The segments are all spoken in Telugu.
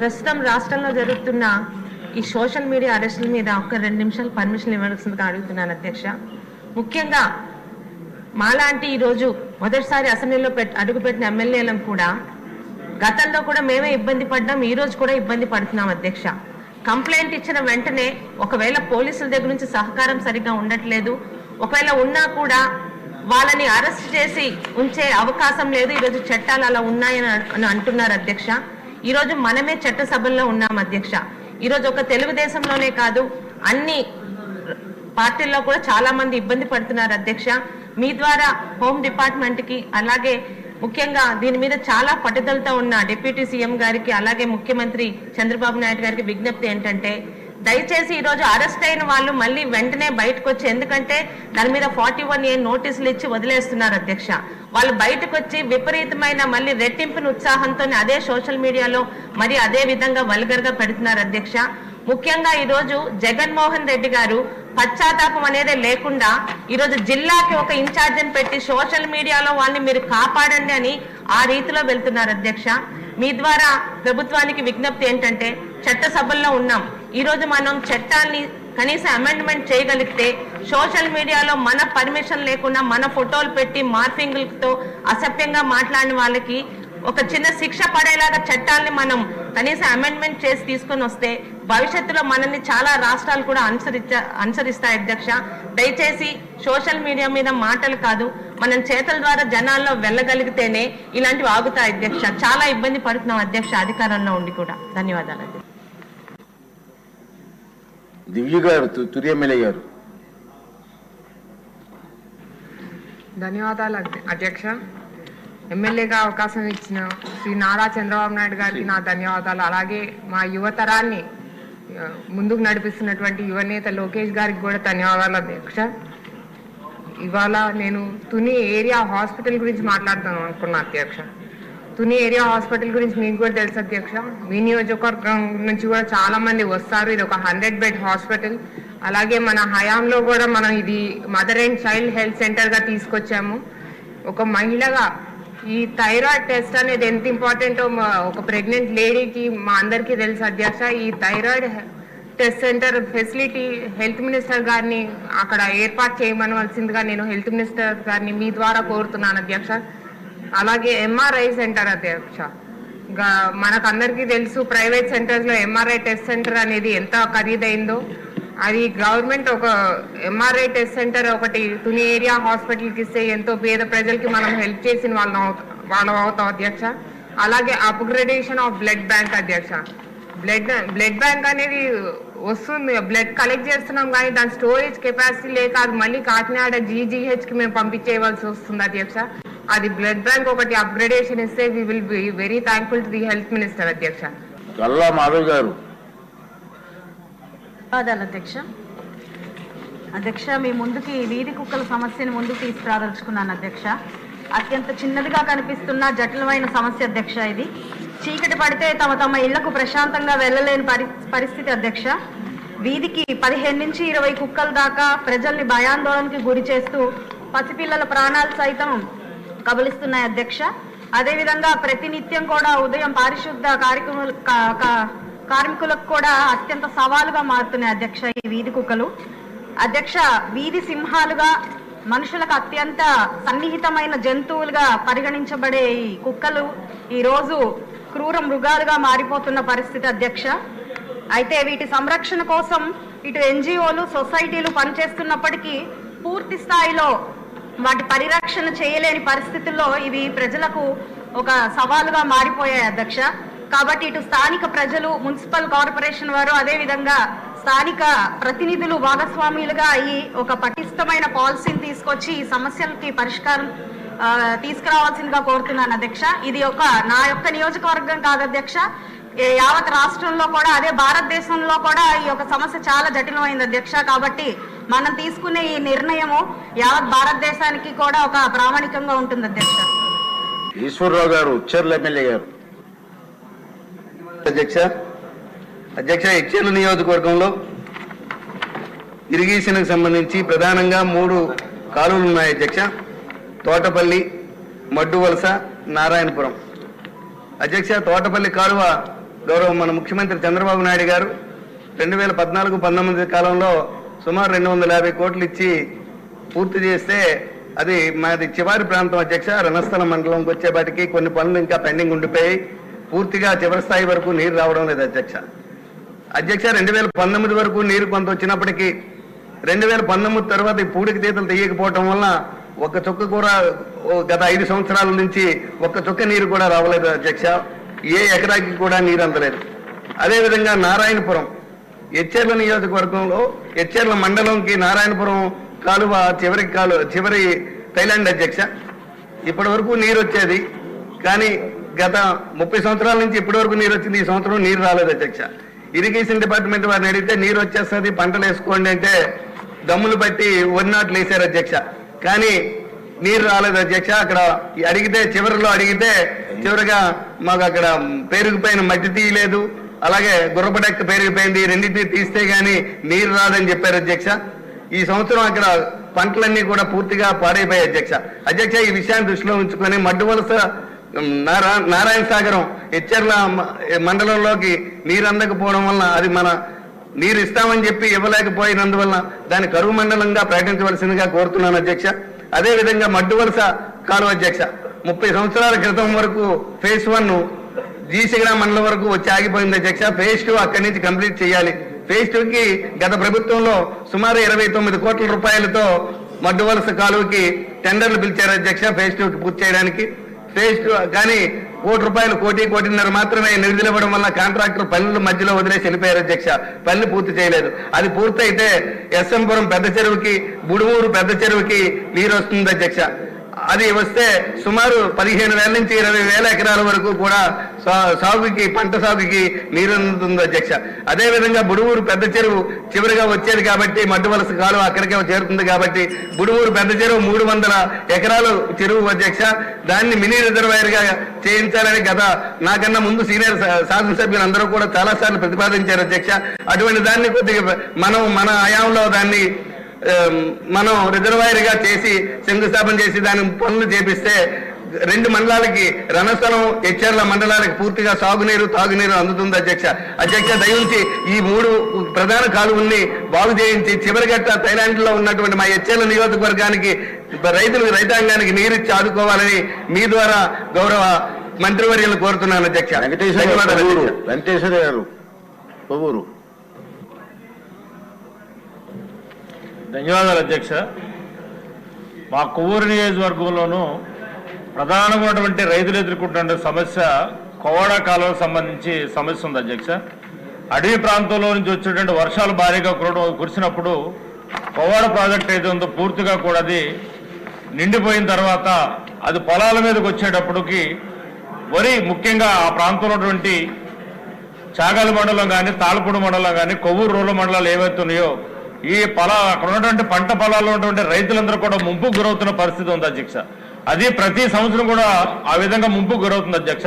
ప్రస్తుతం రాష్ట్రంలో జరుగుతున్న ఈ సోషల్ మీడియా అరెస్టుల మీద ఒక రెండు నిమిషాలు పర్మిషన్ ఇవ్వాల్సిందిగా అడుగుతున్నాను అధ్యక్ష. ముఖ్యంగా మాలాంటి ఈరోజు మొదటిసారి అసెంబ్లీలో పెట్ అడుగుపెట్టిన ఎమ్మెల్యేలను కూడా గతంలో కూడా మేమే ఇబ్బంది పడ్డాం ఈ రోజు కూడా ఇబ్బంది పడుతున్నాం అధ్యక్ష. కంప్లైంట్ ఇచ్చిన వెంటనే ఒకవేళ పోలీసుల దగ్గర నుంచి సహకారం సరిగ్గా ఉండట్లేదు ఒకవేళ ఉన్నా కూడా వాళ్ళని అరెస్ట్ చేసి ఉంచే అవకాశం లేదు ఈరోజు చట్టాలు అలా ఉన్నాయని అని అంటున్నారు అధ్యక్ష. ఈరోజు మనమే చట్టసభల్లో ఉన్నాం అధ్యక్ష. ఈరోజు ఒక తెలుగుదేశంలోనే కాదు అన్ని పార్టీల్లో కూడా చాలా మంది ఇబ్బంది పడుతున్నారు అధ్యక్ష. మీ ద్వారా హోమ్ డిపార్ట్మెంట్కి అలాగే ముఖ్యంగా దీని మీద చాలా పట్టుదలతో ఉన్న డిప్యూటీ సీఎం గారికి అలాగే ముఖ్యమంత్రి చంద్రబాబు నాయుడు గారికి విజ్ఞప్తి ఏంటంటే దయచేసి ఈరోజు అరెస్ట్ అయిన వాళ్ళు మళ్ళీ వెంటనే బయటకు వచ్చి ఎందుకంటే దాని మీద ఫార్టీ వన్ ఏ నోటీసులు ఇచ్చి వదిలేస్తున్నారు అధ్యక్ష. వాళ్ళు బయటకు వచ్చి విపరీతమైన మళ్ళీ రెట్టింపుని ఉత్సాహంతో అదే సోషల్ మీడియాలో మరి అదే విధంగా వల్గర్గా పెడుతున్నారు అధ్యక్ష. ముఖ్యంగా ఈరోజు జగన్మోహన్ రెడ్డి గారు పశ్చాత్తాపం అనేది లేకుండా ఈరోజు జిల్లాకి ఒక ఇన్ఛార్జిని పెట్టి సోషల్ మీడియాలో వాళ్ళని మీరు కాపాడండి అని ఆ రీతిలో వెళ్తున్నారు అధ్యక్ష. మీ ద్వారా ప్రభుత్వానికి విజ్ఞప్తి ఏంటంటే చట్టసభల్లో ఉన్నాం. ఈరోజు మనం చట్టాన్ని కనీస అమెండ్మెంట్ చేయగలిగితే సోషల్ మీడియాలో మన పర్మిషన్ లేకుండా మన ఫోటోలు పెట్టి మార్ఫింగ్లతో అసభ్యంగా మాట్లాడిన వాళ్ళకి ఒక చిన్న శిక్ష పడేలాగా చట్టాల్ని మనం కనీసం అమెండ్మెంట్ చేసి తీసుకొని వస్తే భవిష్యత్తులో మనల్ని చాలా రాష్ట్రాలు కూడా అనుసరించ అనుసరిస్తాయి అధ్యక్ష. దయచేసి సోషల్ మీడియా మీద మాటలు కాదు మనం చేతల ద్వారా జనాల్లో వెళ్ళగలిగితేనే ఇలాంటివి ఆగుతాయి అధ్యక్ష. చాలా ఇబ్బంది పడుతున్నాం అధ్యక్ష అధికారంలో ఉండి కూడా. ధన్యవాదాలు అధ్యక్ష. దివ్య గారు తురి ఎమ్మెల్యే గారు. ధన్యవాదాలు అధ్య- అధ్యక్ష. ఎమ్మెల్యేగా అవకాశం ఇచ్చిన శ్రీ నారా చంద్రబాబు నాయుడు గారికి నా ధన్యవాదాలు. అలాగే మా యువతరాన్ని ముందుకు నడిపిస్తున్నటువంటి యువనేత లోకేష్ గారికి కూడా ధన్యవాదాలు అధ్యక్ష. ఇవాళ నేను తుని ఏరియా హాస్పిటల్ గురించి మాట్లాడదాం అనుకున్నా అధ్యక్ష. తుని ఏరియా హాస్పిటల్ గురించి మీకు కూడా తెలుసు అధ్యక్ష. మీ నియోజకవర్గం నుంచి కూడా చాలా మంది వస్తారు. ఇది ఒక హండ్రెడ్ బెడ్ హాస్పిటల్. అలాగే మన హయాంలో కూడా మనం ఇది మదర్ అండ్ చైల్డ్ హెల్త్ సెంటర్గా తీసుకొచ్చాము. ఒక మహిళగా ఈ థైరాయిడ్ టెస్ట్ అనేది ఎంత ఇంపార్టెంటో ఒక ప్రెగ్నెంట్ లేడీకి మా అందరికీ తెలుసు అధ్యక్ష. ఈ thyroid test centre facility health minister గారిని అక్కడ ఏర్పాటు చేయమనవలసిందిగా నేను హెల్త్ మినిస్టర్ గారిని మీ ద్వారా కోరుతున్నాను అధ్యక్ష. అలాగే ఎంఆర్ఐ సెంటర్ అధ్యక్ష మనకందరికీ తెలుసు ప్రైవేట్ సెంటర్స్లో ఎంఆర్ఐ టెస్ట్ సెంటర్ అనేది ఎంత ఖరీదైందో. అది గవర్నమెంట్ ఒక ఎంఆర్ఐ టెస్ట్ సెంటర్ ఒకటి తుని ఏరియా హాస్పిటల్కి ఇస్తే ఎంతో పేద ప్రజలకి మనం హెల్ప్ చేసిన వాళ్ళం వాళ్ళం అవుతాం అధ్యక్ష. అలాగే అప్గ్రేడేషన్ ఆఫ్ బ్లడ్ బ్యాంక్ అధ్యక్ష. బ్లడ్ బ్లడ్ బ్యాంక్ అనేది వస్తుంది. బ్లడ్ కలెక్ట్ చేస్తున్నాం కానీ దాని స్టోరేజ్ కెపాసిటీ లేక అది మళ్ళీ కాకినాడ జీజీహెచ్కి మేము పంపించేయవలసి వస్తుంది అధ్యక్ష. అది బ్లడ్ బ్యాంక్ ఒకటి అప్గ్రేడేషన్ ఇస్తే we will be very thankful to the health minister అధ్యక్ష. గల్లా మాధవ్ గారు. ధన్యవాదాలు అధ్యక్ష. అధ్యక్ష మీ ముందుకి వీధి కుక్కల సమస్యను ముందుకు తీసుకురాదలుచుకున్నాను అధ్యక్ష. అత్యంత చిన్నదిగా కనిపిస్తున్న జటిలమైన సమస్య అధ్యక్ష ఇది. చీకటి పడితే తమ తమ ఇళ్ళకు ప్రశాంతంగా వెళ్ళలేని పరి పరిస్థితి అధ్యక్ష. వీధికి పదిహేను నుంచి ఇరవై కుక్కల దాకా ప్రజల్ని భయాందోళనకి గురి చేస్తూ పసిపిల్లల ప్రాణాలు సైతం కబలిస్తున్నాయి అధ్యక్ష. అదేవిధంగా ప్రతినిత్యం కూడా ఉదయం పారిశుద్ధ కార్యక్రమాలు కార్మికులకు కూడా అత్యంత సవాలుగా మారుతున్నాయి అధ్యక్ష ఈ వీధి కుక్కలు. అధ్యక్ష వీధి సింహాలుగా మనుషులకు అత్యంత సన్నిహితమైన జంతువులుగా పరిగణించబడే ఈ కుక్కలు ఈ రోజు క్రూర మృగాలుగా మారిపోతున్న పరిస్థితి అధ్యక్ష. అయితే వీటి సంరక్షణ కోసం ఇటు ఎన్జిఓలు సొసైటీలు పనిచేస్తున్నప్పటికీ పూర్తి స్థాయిలో వాటి పరిరక్షణ చేయలేని పరిస్థితుల్లో ఇవి ప్రజలకు ఒక సవాలుగా మారిపోయాయి అధ్యక్ష. కాబట్టి ఇటు స్థానిక ప్రజలు మున్సిపల్ కార్పొరేషన్ వారు అదేవిధంగా స్థానిక ప్రతినిధులు భాగస్వాములుగా ఈ ఒక పటిష్టమైన పాలసీని తీసుకొచ్చి ఈ సమస్యలకి పరిష్కారం తీసుకురావాల్సిందిగా కోరుతున్నాను అధ్యక్ష. ఇది ఒక నా యొక్క నియోజకవర్గం కాదు అధ్యక్ష. యావత్ రాష్ట్రంలో కూడా అదే భారతదేశంలో కూడా ఈ యొక్క సమస్య చాలా జటిలమైంది అధ్యక్ష. కాబట్టి మనం తీసుకునే ఈ నిర్ణయము యావత్ భారతదేశానికి కూడా ఒక ప్రామాణికంగా ఉంటుంది అధ్యక్ష. ఈశ్వరరావు గారు ఉచ్చర్ల ఎమ్మెల్యే గారు. అధ్యక్ష అధ్యక్ష ఎక్చేలు నియోజకవర్గంలో ఇరిగేషన్కి సంబంధించి ప్రధానంగా మూడు కాలువలు ఉన్నాయి అధ్యక్ష. తోటపల్లి మడ్డువలస నారాయణపురం. అధ్యక్ష తోటపల్లి కాలువ గౌరవ మన ముఖ్యమంత్రి చంద్రబాబు నాయుడు గారు రెండు వేల పద్నాలుగు పంతొమ్మిది కాలంలో సుమారు రెండు వందల యాభై కోట్లు ఇచ్చి పూర్తి చేస్తే అది మాది చివరి ప్రాంతం అధ్యక్ష రణస్థలం మండలంకి వచ్చేపాటికి కొన్ని పనులు ఇంకా పెండింగ్ ఉండిపోయి పూర్తిగా చివరి స్థాయి వరకు నీరు రావడం లేదు అధ్యక్ష. అధ్యక్ష రెండు వేల పంతొమ్మిది వరకు నీరు కొంత వచ్చినప్పటికీ రెండు వేల పంతొమ్మిది తర్వాత ఈ పూడికి తీతలు తీయకపోవటం వల్ల ఒక్క చుక్క కూడా ఓ గత ఐదు సంవత్సరాల నుంచి ఒక్క చుక్క నీరు కూడా రావలేదు అధ్యక్ష. ఏ ఎకరాకి కూడా నీరు అందలేదు. అదేవిధంగా నారాయణపురం ఎచ్చెర్ల నియోజకవర్గంలో ఎచ్చెర్ల మండలంకి నారాయణపురం కాలువ చివరి కాలు చివరి థైలాండ్ అధ్యక్ష. ఇప్పటి వరకు నీరు వచ్చేది. కానీ గత ముప్పై సంవత్సరాల నుంచి ఇప్పటి వరకు నీరు వచ్చింది. ఈ సంవత్సరం నీరు రాలేదు అధ్యక్ష. ఇరిగేషన్ డిపార్ట్మెంట్ వారిని అడిగితే నీరు వచ్చేస్తుంది పంటలు వేసుకోండి అంటే దమ్ములు బట్టి వన్ నాట్లు వేశారు అధ్యక్ష. కానీ నీరు రాలేదు అధ్యక్ష. అక్కడ అడిగితే చివరిలో అడిగితే చివరిగా మాకు అక్కడ పేరుకుపోయిన మట్టి తీయలేదు. అలాగే గుర్రపడెక్క పెరిగిపోయింది. రెండింటినీ తీస్తే గాని నీరు రాదని చెప్పారు అధ్యక్ష. ఈ సంవత్సరం అక్కడ పంటలన్నీ కూడా పూర్తిగా పాడైపోయాయి అధ్యక్ష. అధ్యక్ష ఈ విషయాన్ని దృష్టిలో ఉంచుకొని మడ్డు వలస నారాయణ సాగరం హెచ్చర్ల మండలంలోకి నీరు అందకపోవడం వలన అది మన నీరు ఇస్తామని చెప్పి ఇవ్వలేకపోయినందువలన దాన్ని కరువు మండలంగా ప్రకటించవలసిందిగా కోరుతున్నాను అధ్యక్ష. అదే విధంగా మడ్డు వలస కాలువ అధ్యక్ష ముప్పై సంవత్సరాల క్రితం వరకు ఫేజ్ వన్ జీసిగడ మండలం వరకు వచ్చి ఆగిపోయింది అధ్యక్ష. ఫేజ్ టూ అక్కడి నుంచి కంప్లీట్ చేయాలి. ఫేజ్ టూకి గత ప్రభుత్వంలో సుమారు ఇరవై తొమ్మిది కోట్ల రూపాయలతో మడ్డు వలస కాలువకి టెండర్లు పిలిచారు అధ్యక్ష ఫేజ్ టూకి పూర్తి చేయడానికి. ఫేజ్ టూ కానీ కోటి రూపాయలు కోటి కోటిన్నర మాత్రమే నిధులు ఇవ్వడం వల్ల కాంట్రాక్టర్ పనులు మధ్యలో వదిలేసి వెళ్ళిపోయారు అధ్యక్ష. పనులు పూర్తి చేయలేదు. అది పూర్తయితే ఎస్ఎంపురం పెద్ద చెరువుకి బుడుమూరు పెద్ద చెరువుకి నీరు వస్తుంది అధ్యక్ష. అది వస్తే సుమారు పదిహేను వేల నుంచి ఇరవై వేల ఎకరాల వరకు కూడా సా- సాగుకి పంట సాగుకి నీరు అందుతుంది అధ్యక్ష. అదేవిధంగా బుడుమూరు పెద్ద చెరువు చివరిగా వచ్చేది కాబట్టి మడ్డు వలస కాలువ అక్కడికే చేరుతుంది కాబట్టి బుడుమూరు పెద్ద చెరువు మూడు వందల ఎకరాలు చెరువు అధ్యక్ష. దాన్ని మినీ రిజర్వాయర్గా చేయించాలని గత నాకన్నా ముందు సీనియర్ శా- శాసనసభ్యులు అందరూ కూడా చాలా సార్లు ప్రతిపాదించారు అధ్యక్ష. అటువంటి దాన్ని కొద్దిగా మనం మన హయాంలో దాన్ని మనం రిజర్వాయర్గా చేసి శంకుస్థాపన చేసి దాని పనులు చేపిస్తే రెండు మండలాలకి రణస్థలం హెచ్చర్ల మండలాలకు పూర్తిగా సాగునీరు తాగునీరు అందుతుంది అధ్యక్ష. అధ్యక్ష దయించి ఈ మూడు ప్రధాన కాలువల్ని బాగు చేయించి చివరిగట్ట థైలాండ్లో ఉన్నటువంటి మా హెచ్చర్ల నియోజకవర్గానికి రైతులకు రైతాంగానికి నీరిచ్చి ఆదుకోవాలని మీ ద్వారా గౌరవ మంత్రివర్యులు కోరుతున్నాను అధ్యక్ష. వెంకటేశ్వర గారు ధన్యవాదాలు అధ్యక్ష. మా కొవ్వూరు నియోజకవర్గంలోనూ ప్రధానమైనటువంటి రైతులు ఎదుర్కొంటున్న సమస్య కోవడ కాలువ సంబంధించి సమస్య ఉంది అధ్యక్ష. అడవి ప్రాంతంలో నుంచి వచ్చేటువంటి వర్షాలు భారీగా కురవడం కురిసినప్పుడు కోవాడ ప్రాజెక్ట్ ఏదో ఉందో పూర్తిగా కూడా అది నిండిపోయిన తర్వాత అది పొలాల మీదకి వచ్చేటప్పటికి వరి ముఖ్యంగా ఆ ప్రాంతంలో ఉన్నటువంటి చాగాలి మండలం కానీ తాళపూడి మండలం కానీ కొవ్వూరు రూరల్ మండలాలు ఏవైతే ఉన్నాయో ఈ పొల అక్కడ ఉన్నటువంటి పంట పొలాల్లో ఉన్నటువంటి రైతులందరూ కూడా ముంపుకు గురవుతున్న పరిస్థితి ఉంది అధ్యక్ష. అది ప్రతి సంవత్సరం కూడా ఆ విధంగా ముంపుకు గురవుతుంది అధ్యక్ష.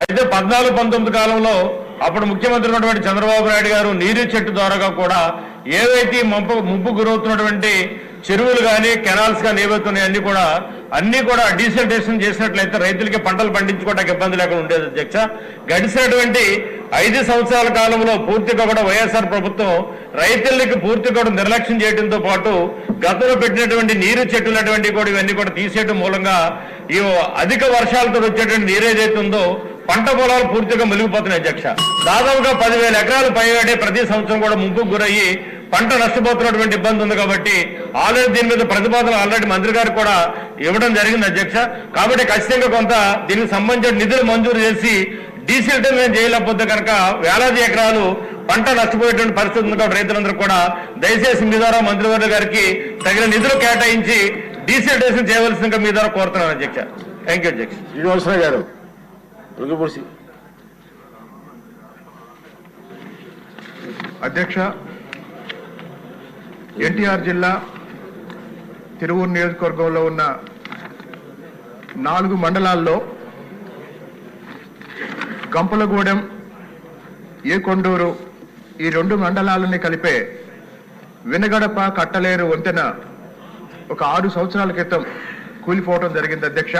అయితే పద్నాలుగు పంతొమ్మిది కాలంలో అప్పుడు ముఖ్యమంత్రి ఉన్నటువంటి చంద్రబాబు నాయుడు గారు నీరు చెట్టు ద్వారాగా కూడా ఏవైతే ముంపు ముంపు గురవుతున్నటువంటి చెరువులు కానీ కెనాల్స్ కానీ ఏవైతున్నాయి అన్ని కూడా అన్ని కూడా డీసెంటేషన్ చేసినట్లయితే రైతులకి పంటలు పండించుకోవడానికి ఇబ్బంది లేకుండా ఉండేది అధ్యక్ష. గడిచినటువంటి ఐదు సంవత్సరాల కాలంలో పూర్తిగా కూడా వైఎస్ఆర్ ప్రభుత్వం రైతులకి పూర్తిగా కూడా నిర్లక్ష్యం చేయడంతో పాటు గతంలో పెట్టినటువంటి నీరు చెట్టులటువంటి కూడా ఇవన్నీ కూడా తీసేయడం మూలంగా ఈ అధిక వర్షాలతో వచ్చేటువంటి నీరు ఏదైతే ఉందో పంట పొలాలు పూర్తిగా మునిగిపోతున్నాయి అధ్యక్ష. దాదాపుగా పదివేల ఎకరాలు పైగాడే ప్రతి సంవత్సరం కూడా ముంపుకు గురయ్యి పంట నష్టపోతున్నటువంటి ఇబ్బంది ఉంది కాబట్టి ఆల్రెడీ దీని మీద ప్రతిపాదన ఆల్రెడీ మంత్రి గారు కూడా ఇవ్వడం జరిగింది అధ్యక్ష. కాబట్టి ఖచ్చితంగా కొంత దీనికి సంబంధించిన నిధులు మంజూరు చేసి డీసిల్టైజేషన్ చేయలేకపోతే కనుక వేలాది ఎకరాలు పంట నష్టపోయేటువంటి పరిస్థితి ఉంది కాబట్టి రైతులందరూ కూడా దయచేసి మీ ద్వారా మంత్రివర్గ గారికి తగిన నిధులు కేటాయించి డీసిల్టేషన్ చేయవలసిందిగా మీ ద్వారా కోరుతున్నాను అధ్యక్ష. థ్యాంక్ యూ అధ్యక్ష. శ్రీనివాసరావు గారు అధ్యక్ష ఎన్టీఆర్ జిల్లా తిరువూరు నియోజకవర్గంలో ఉన్న నాలుగు మండలాల్లో గంపలగూడెం ఏకొండూరు ఈ రెండు మండలాలని కలిపే వినగడప కట్టలేరు వంతెన ఒక ఆరు సంవత్సరాల క్రితం కూలిపోవడం జరిగింది అధ్యక్ష.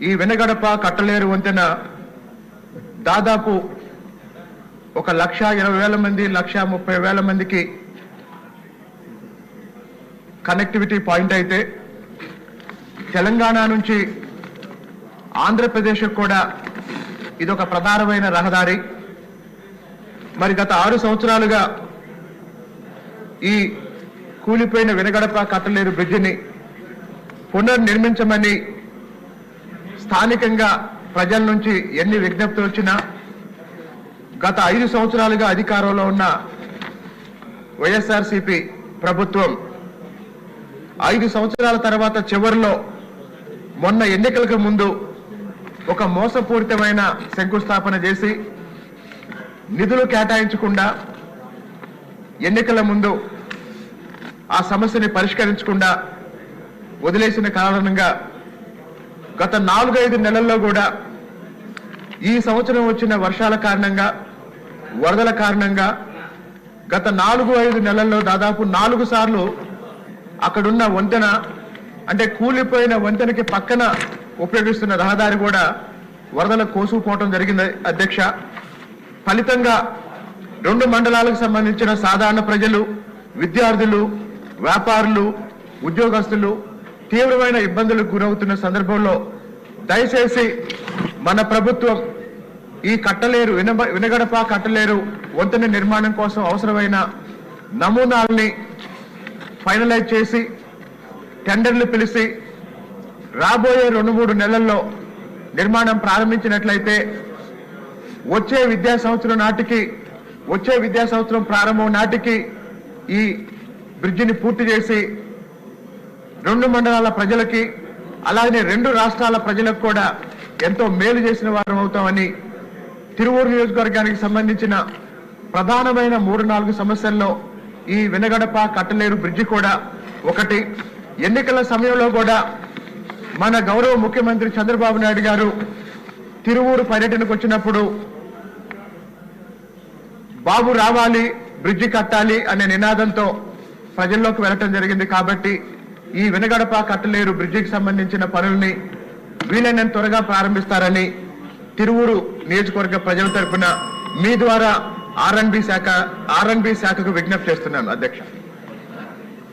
ఈ వినగడప కట్టలేరు వంతెన దాదాపు ఒక లక్ష ఇరవై వేల మంది లక్ష ముప్పై వేల మందికి కనెక్టివిటీ పాయింట్ అయితే తెలంగాణ నుంచి ఆంధ్రప్రదేశ్ కూడా ఇదొక ప్రధానమైన రహదారి. మరి గత ఆరు సంవత్సరాలుగా ఈ కూలిపోయిన వినగడప కట్టలేరు బ్రిడ్జిని పునర్నిర్మించమని స్థానికంగా ప్రజల నుంచి ఎన్ని విజ్ఞప్తులు వచ్చినా గత ఐదు సంవత్సరాలుగా అధికారంలో ఉన్న వైఎస్ఆర్సిపి ప్రభుత్వం ఐదు సంవత్సరాల తర్వాత చివరిలో మొన్న ఎన్నికలకు ముందు ఒక మోసపూరితమైన శంకుస్థాపన చేసి నిధులు కేటాయించకుండా ఎన్నికల ముందు ఆ సమస్యని పరిష్కరించకుండా వదిలేసిన కారణంగా గత నాలుగైదు నెలల్లో కూడా ఈ సంవత్సరం వచ్చిన వర్షాల కారణంగా వరదల కారణంగా గత నాలుగు ఐదు నెలల్లో దాదాపు నాలుగు సార్లు అక్కడున్న వంతెన అంటే కూలిపోయిన వంతెనకి పక్కన ఉపయోగిస్తున్న రహదారి కూడా వరదలు కోసుకుపోవటం జరిగింది. అధ్యక్ష ఫలితంగా రెండు మండలాలకు సంబంధించిన సాధారణ ప్రజలు విద్యార్థులు వ్యాపారులు ఉద్యోగస్తులు తీవ్రమైన ఇబ్బందులకు గురవుతున్న సందర్భంలో దయచేసి మన ప్రభుత్వం ఈ కట్టలేరు వినగడప కట్టలేరు వంతెన నిర్మాణం కోసం అవసరమైన నమూనాల్ని ఫైనలైజ్ చేసి టెండర్లు పిలిచి రాబోయే రెండు మూడు నెలల్లో నిర్మాణం ప్రారంభించినట్లయితే వచ్చే విద్యా సంవత్సరం నాటికి వచ్చే విద్యా సంవత్సరం ప్రారంభం నాటికి ఈ బ్రిడ్జిని పూర్తి చేసి రెండు మండలాల ప్రజలకి అలాగే రెండు రాష్ట్రాల ప్రజలకు కూడా ఎంతో మేలు చేసిన వారం అవుతామని తిరువూరు నియోజకవర్గానికి సంబంధించిన ప్రధానమైన మూడు నాలుగు సమస్యల్లో ఈ వినగడప కట్టలేరు బ్రిడ్జి కూడా ఒకటి. ఎన్నికల సమయంలో కూడా మన గౌరవ ముఖ్యమంత్రి చంద్రబాబు నాయుడు గారు తిరువూరు పర్యటనకు వచ్చినప్పుడు బాబు రావాలి బ్రిడ్జి కట్టాలి అనే నినాదంతో ప్రజల్లోకి వెళ్ళటం జరిగింది కాబట్టి ఈ వినగడప కట్టలేరు బ్రిడ్జికి సంబంధించిన పనుల్ని వీలైనంత త్వరగా ప్రారంభిస్తారని తిరువూరు నియోజకవర్గ ప్రజల తరపున మీ ద్వారా ఆర్ఎన్బి శాఖ ఆర్ఎన్బి శాఖకు విజ్ఞప్తి చేస్తున్నాను అధ్యక్ష.